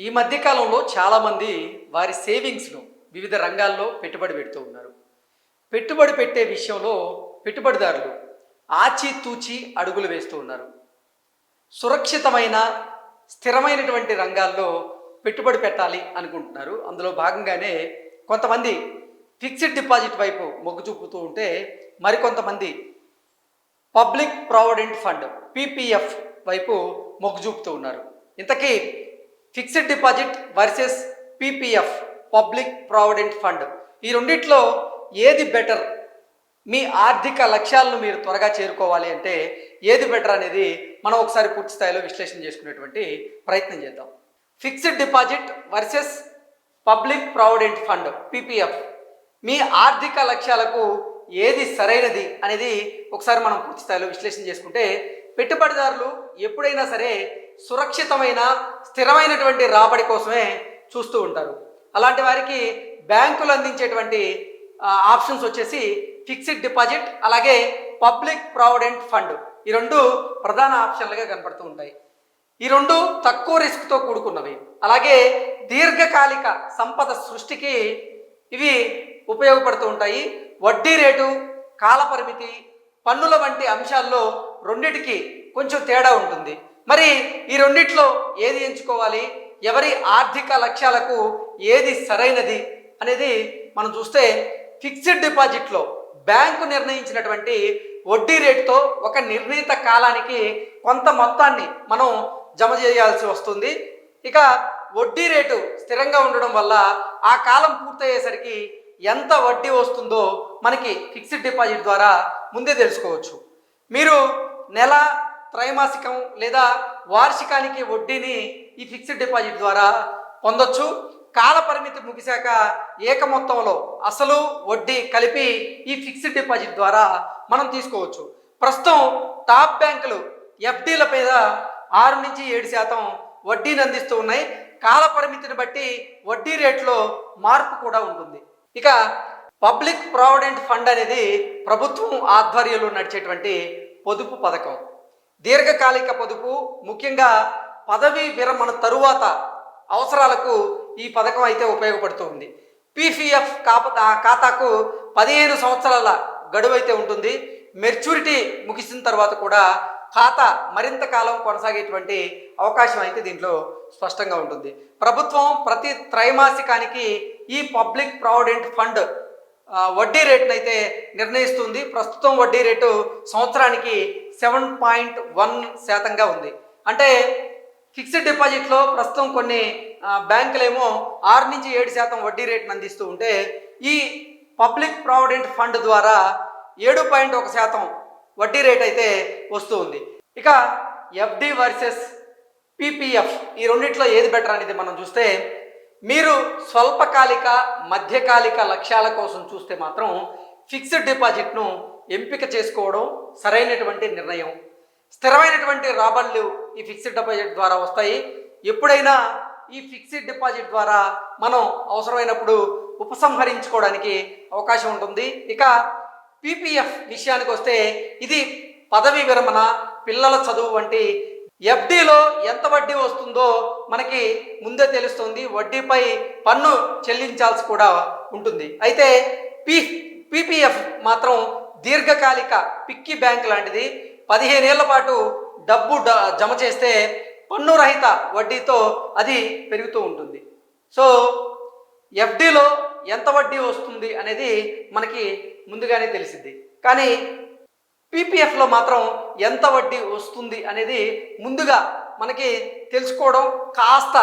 ఈ మధ్యకాలంలో చాలామంది వారి సేవింగ్స్ను వివిధ రంగాల్లో పెట్టుబడి పెడుతూ ఉన్నారు. పెట్టుబడి పెట్టే విషయంలో పెట్టుబడిదారులు ఆచితూచి అడుగులు వేస్తూ ఉన్నారు. సురక్షితమైన స్థిరమైనటువంటి రంగాల్లో పెట్టుబడి పెట్టాలి అనుకుంటున్నారు. అందులో భాగంగానే కొంతమంది ఫిక్స్డ్ డిపాజిట్ వైపు మొగ్గు చూపుతూ ఉంటే మరికొంతమంది పబ్లిక్ ప్రావిడెంట్ ఫండ్ పీపీఎఫ్ వైపు మొగ్గు చూపుతూ ఉన్నారు. ఇంతకీ fixed deposit versus PPF public provident fund. ఈ రెండిట్లో ఏది బెటర్? మీ ఆర్థిక లక్ష్యాలను మీరు త్వరగా చేరుకోవాలి అంటే ఏది బెటర్ అనేది మనం ఒకసారి పూర్తి స్థాయిలో విశ్లేషణ చేసుకునేటువంటి ప్రయత్నం చేద్దాం. Fixed deposit versus public provident fund PPF. మీ ఆర్థిక లక్ష్యాలకు ఏది సరైనది అనేది ఒకసారి మనం పూర్తి స్థాయిలో విశ్లేషణ చేసుకుంటే పెట్టుబడిదారులు ఎప్పుడైనా సరే సురక్షితమైన స్థిరమైనటువంటి రాబడి కోసమే చూస్తూ ఉంటారు. అలాంటి వారికి బ్యాంకులు అందించేటువంటి ఆప్షన్స్ వచ్చేసి ఫిక్స్డ్ డిపాజిట్ అలాగే పబ్లిక్ ప్రావిడెంట్ ఫండ్. ఈ రెండు ప్రధాన ఆప్షన్లుగా కనపడుతూ ఉంటాయి. ఈ రెండు తక్కువ రిస్క్తో కూడుకున్నవి. అలాగే దీర్ఘకాలిక సంపద సృష్టికి ఇవి ఉపయోగపడుతూ ఉంటాయి. వడ్డీ రేటు కాలపరిమితి పన్నుల వంటి అంశాల్లో రెండిటికి కొంచెం తేడా ఉంటుంది. మరి ఈ రెండిట్లో ఏది ఎంచుకోవాలి? ఎవరి ఆర్థిక లక్ష్యాలకు ఏది సరైనది అనేది మనం చూస్తే ఫిక్స్డ్ డిపాజిట్లో బ్యాంకు నిర్ణయించినటువంటి వడ్డీ రేటుతో ఒక నిర్ణీత కాలానికి కొంత మొత్తాన్ని మనం జమ చేయాల్సి వస్తుంది. ఇక వడ్డీ రేటు స్థిరంగా ఉండడం వల్ల ఆ కాలం పూర్తయ్యేసరికి ఎంత వడ్డీ వస్తుందో మనకి ఫిక్స్డ్ డిపాజిట్ ద్వారా ముందే తెలుసుకోవచ్చు. మీరు నెల త్రైమాసికం లేదా వార్షికానికి వడ్డీని ఈ ఫిక్స్డ్ డిపాజిట్ ద్వారా పొందొచ్చు. కాల పరిమితి ముగిశాక ఏక మొత్తంలో అసలు వడ్డీ కలిపి ఈ ఫిక్స్డ్ డిపాజిట్ ద్వారా మనం తీసుకోవచ్చు. ప్రస్తుతం టాప్ బ్యాంకులు ఎఫ్డీల మీద ఆరు నుంచి ఏడు శాతం వడ్డీని అందిస్తూ ఉన్నాయి. కాల పరిమితిని బట్టి వడ్డీ రేట్లో మార్పు కూడా ఉంటుంది. ఇక పబ్లిక్ ప్రావిడెంట్ ఫండ్ అనేది ప్రభుత్వం ఆధ్వర్యంలో నడిచేటువంటి పొదుపు పథకం. దీర్ఘకాలిక పొదుపు ముఖ్యంగా పదవీ విరమణ తరువాత అవసరాలకు ఈ పథకం అయితే ఉపయోగపడుతుంది. పీఫీఎఫ్ కాపా ఖాతాకు పదిహేను సంవత్సరాల గడువు అయితే ఉంటుంది. మెచ్యూరిటీ ముగిసిన తర్వాత కూడా ఖాతా మరింత కాలం కొనసాగేటువంటి అవకాశం అయితే దీంట్లో స్పష్టంగా ఉంటుంది. ప్రభుత్వం ప్రతి త్రైమాసికానికి ఈ పబ్లిక్ ప్రావిడెంట్ ఫండ్ వడ్డీ రేటును అయితే నిర్ణయిస్తుంది. ప్రస్తుతం వడ్డీ రేటు సంవత్సరానికి సెవెన్ పాయింట్ వన్ శాతంగా ఉంది. అంటే ఫిక్స్డ్ డిపాజిట్లో ప్రస్తుతం కొన్ని బ్యాంకులేమో ఆరు నుంచి ఏడు శాతం వడ్డీ రేటును అందిస్తూ ఉంటే ఈ పబ్లిక్ ప్రావిడెంట్ ఫండ్ ద్వారా ఏడు పాయింట్ ఒక శాతం వడ్డీ రేట్ అయితే వస్తూ ఉంది. ఇక ఎఫ్డి వర్సెస్ పీపీఎఫ్ ఈ రెండిట్లో ఏది బెటర్ అనేది మనం చూస్తే మీరు స్వల్పకాలిక మధ్యకాలిక లక్ష్యాల కోసం చూస్తే మాత్రం ఫిక్స్డ్ డిపాజిట్ను ఎంపిక చేసుకోవడం సరైనటువంటి నిర్ణయం. స్థిరమైనటువంటి రాబడులు ఈ ఫిక్స్డ్ డిపాజిట్ ద్వారా వస్తాయి. ఎప్పుడైనా ఈ ఫిక్స్డ్ డిపాజిట్ ద్వారా మనం అవసరమైనప్పుడు ఉపసంహరించుకోవడానికి అవకాశం ఉంటుంది. ఇక పీపీఎఫ్ విషయానికి వస్తే ఇది పదవి విరమణ పిల్లల చదువు వంటి ఎఫ్డీలో ఎంత వడ్డీ వస్తుందో మనకి ముందే తెలుస్తుంది. వడ్డీపై పన్ను చెల్లించాల్సి కూడా ఉంటుంది. అయితే పీ పీపీఎఫ్ మాత్రం దీర్ఘకాలిక పిక్కి బ్యాంక్ లాంటిది. పదిహేనేళ్ళ పాటు డబ్బు డ- జమ చేస్తే పన్ను రహిత వడ్డీతో అది పెరుగుతూ ఉంటుంది. సో ఎఫ్డిలో ఎంత వడ్డీ వస్తుంది అనేది మనకి ముందుగానే తెలిసింది కానీ పీపీఎఫ్లో మాత్రం ఎంత వడ్డీ వస్తుంది అనేది ముందుగా మనకి తెలుసుకోవడం కాస్త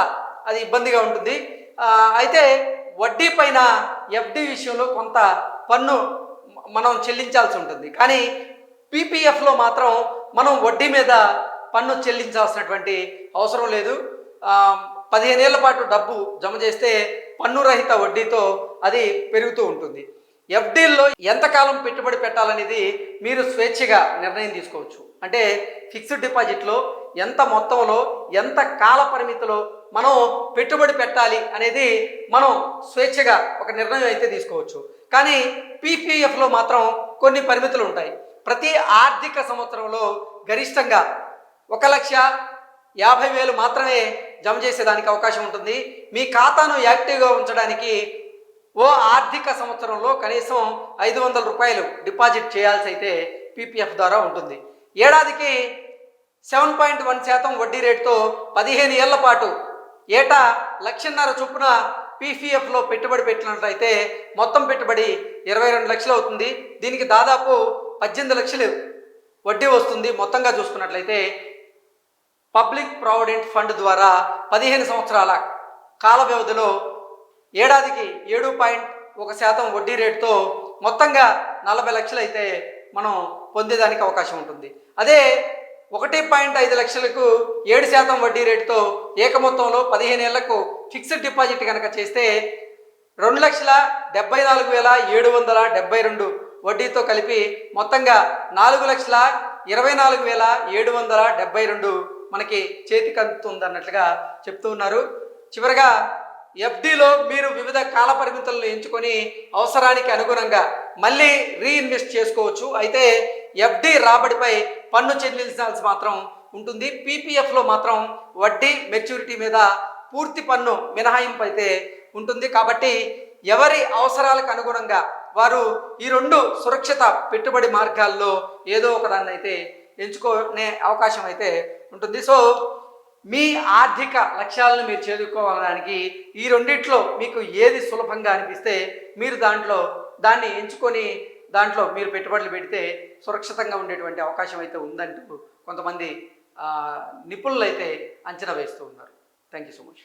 అది ఇబ్బందిగా ఉంటుంది. అయితే వడ్డీ పైన ఎఫ్డి విషయంలో కొంత పన్ను మనం చెల్లించాల్సి ఉంటుంది. కానీ పీపీఎఫ్లో మాత్రం మనం వడ్డీ మీద పన్ను చెల్లించాల్సినటువంటి అవసరం లేదు. పదిహేను పదిహేనేళ్ళ పాటు డబ్బు జమ చేస్తే పన్ను రహిత వడ్డీతో అది పెరుగుతూ ఉంటుంది. ఎఫ్డీల్లో ఎంతకాలం పెట్టుబడి పెట్టాలనేది మీరు స్వేచ్ఛగా నిర్ణయం తీసుకోవచ్చు. అంటే ఫిక్స్డ్ డిపాజిట్లో ఎంత మొత్తంలో ఎంత కాల పరిమితిలో మనం పెట్టుబడి పెట్టాలి అనేది మనం స్వేచ్ఛగా ఒక నిర్ణయం అయితే తీసుకోవచ్చు. కానీ పీపీఎఫ్లో మాత్రం కొన్ని పరిమితులు ఉంటాయి. ప్రతి ఆర్థిక సంవత్సరంలో గరిష్టంగా ఒక లక్ష యాభై వేలు మాత్రమే జమ చేసేదానికి అవకాశం ఉంటుంది. మీ ఖాతాను యాక్టివ్గా ఉంచడానికి ఓ ఆర్థిక సంవత్సరంలో కనీసం ఐదు వందల రూపాయలు డిపాజిట్ చేయాల్సి అయితే పీపీఎఫ్ ద్వారా ఉంటుంది. ఏడాదికి సెవెన్ పాయింట్ వన్ శాతం వడ్డీ రేటుతో పదిహేను ఏళ్ళ పాటు ఏటా లక్షన్నర చొప్పున పీపీఎఫ్లో పెట్టుబడి పెట్టినట్లయితే మొత్తం పెట్టుబడి ఇరవై రెండు లక్షలు అవుతుంది. దీనికి దాదాపు పద్దెనిమిది లక్షలు వడ్డీ వస్తుంది మొత్తంగా చూసుకున్నట్లయితే. పబ్లిక్ ప్రావిడెంట్ ఫండ్ ద్వారా పదిహేను సంవత్సరాల కాల వ్యవధిలో ఏడాదికి ఏడు పాయింట్ ఒక శాతం వడ్డీ రేటుతో మొత్తంగా నలభై లక్షలు అయితే మనం పొందేదానికి అవకాశం ఉంటుంది. అదే ఒకటి పాయింట్ ఐదు లక్షలకు ఏడు శాతం వడ్డీ రేటుతో ఏక మొత్తంలో పదిహేను ఏళ్ళకు ఫిక్స్డ్ డిపాజిట్ కనుక చేస్తే రెండు లక్షల డెబ్బై నాలుగు వేల ఏడు వందల డెబ్బై రెండు వడ్డీతో కలిపి మొత్తంగా నాలుగు లక్షల ఇరవై నాలుగు వేల ఏడు వందల డెబ్బై రెండు మనకి చేతికి అందుతుంది అన్నట్లుగా చెప్తూ ఉన్నారు. చివరగా ఎఫ్డిలో మీరు వివిధ కాల పరిమితులను ఎంచుకొని అవసరానికి అనుగుణంగా మళ్ళీ రీఇన్వెస్ట్ చేసుకోవచ్చు. అయితే ఎఫ్డి రాబడిపై పన్ను చెల్లించాల్సి మాత్రం ఉంటుంది. పీపీఎఫ్లో మాత్రం వడ్డీ మెచ్యూరిటీ మీద పూర్తి పన్ను మినహాయింపు అయితే ఉంటుంది. కాబట్టి ఎవరి అవసరాలకు అనుగుణంగా వారు ఈ రెండు సురక్షిత పెట్టుబడి మార్గాల్లో ఏదో ఒకదాన్ని అయితే ఎంచుకునే అవకాశం అయితే ఉంటుంది. సో మీ ఆర్థిక లక్ష్యాలను మీరు చేరుకోవడానికి ఈ రెండిట్లో మీకు ఏది సులభంగా అనిపిస్తే మీరు దాంట్లో దాన్ని ఎంచుకొని దాంట్లో మీరు పెట్టుబడులు పెడితే సురక్షితంగా ఉండేటువంటి అవకాశం అయితే ఉందంటూ కొంతమంది నిపుణులైతే నిపుణులు అయితే అంచనా వేస్తూ ఉన్నారు. Thank you so much